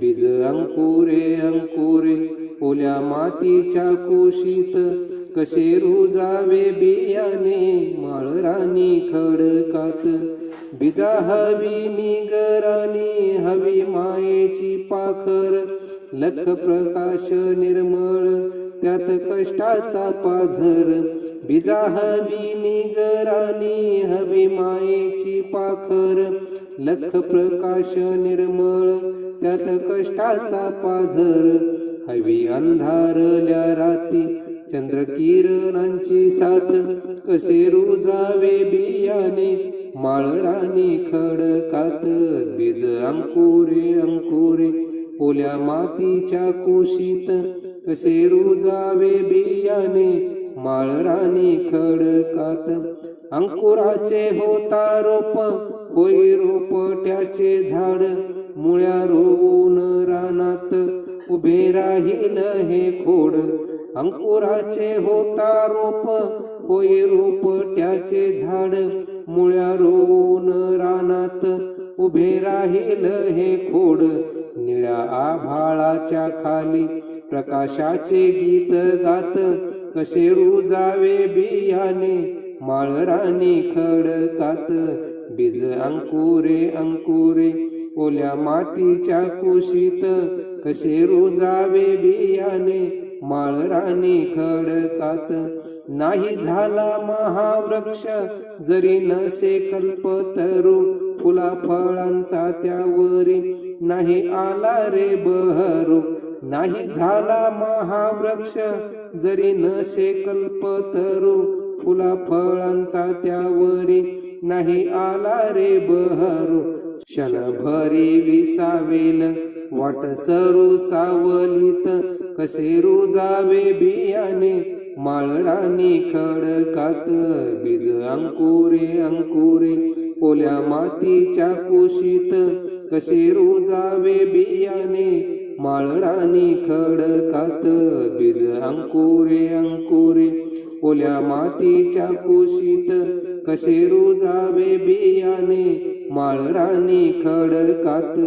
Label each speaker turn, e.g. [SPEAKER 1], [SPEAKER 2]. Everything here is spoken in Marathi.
[SPEAKER 1] बीज अंकुरे अंकुरे ओल्या मातीच्या कुशीत कसे रुजावे बियाणे माळरानी खडकात. बिजा हवी निगरानी हवी मायेची पाखर लख प्रकाश निर्मळ त्यात कष्टाचा पाझर. बिजा हवी निगरानी हवी मायेची पाखर लख प्रकाश निर्मळ त्यात कष्टाचा पाझर हवी अंधारल्या राती चंद्र किरणांची साथ कसे रुजावे बियाणे माळरानी खडकात बीज अंकुरे अंकुरे ओल्या मातीच्या कुशीत कसे रुजावे बियाणे माळरानी खडकात. अंकुराचे होता रोप होई रोपट्याचे झाड. मुळ्या रोवून रानात उभे राहील हे खोड. अंकुराचे होता रोप होई रोपट्याचे झाड. मुळ्या रोवून रानात उभे राहील हे खोड. निळ्या आभाळाच्या खाली प्रकाशाचे गीत गात. कसे रुजावे बियाणे? माळरानी खडकात बीज अंकुरे अंकुरे. ओल्या मातीच्या कुशीत कसे रुजावे बियाणे? माळरानी खडकात नाही झाला महावृक्ष जरी नसे कल्पतरू फुला फळांचा त्यावरी नाही आला रे बहरू. नाही झाला महावृक्ष जरी नशे कल्प तरू फुला फळांचा त्यावरी नाही आला रे बहरू. क्षणभरी विसावेल वाट सरू सावलीत कसे रुजावे बियाणे माळरानी खडकात बीज अंकुरे अंकुरे ओल्या मातीच्या कुशीत कसे रुजावे बियाणे माळरानी खडकात बीज अंकुरे अंकुरे. ओल्या मातीच्या कुशीत कसे रुजावे बियाणे माळरानी खडकात.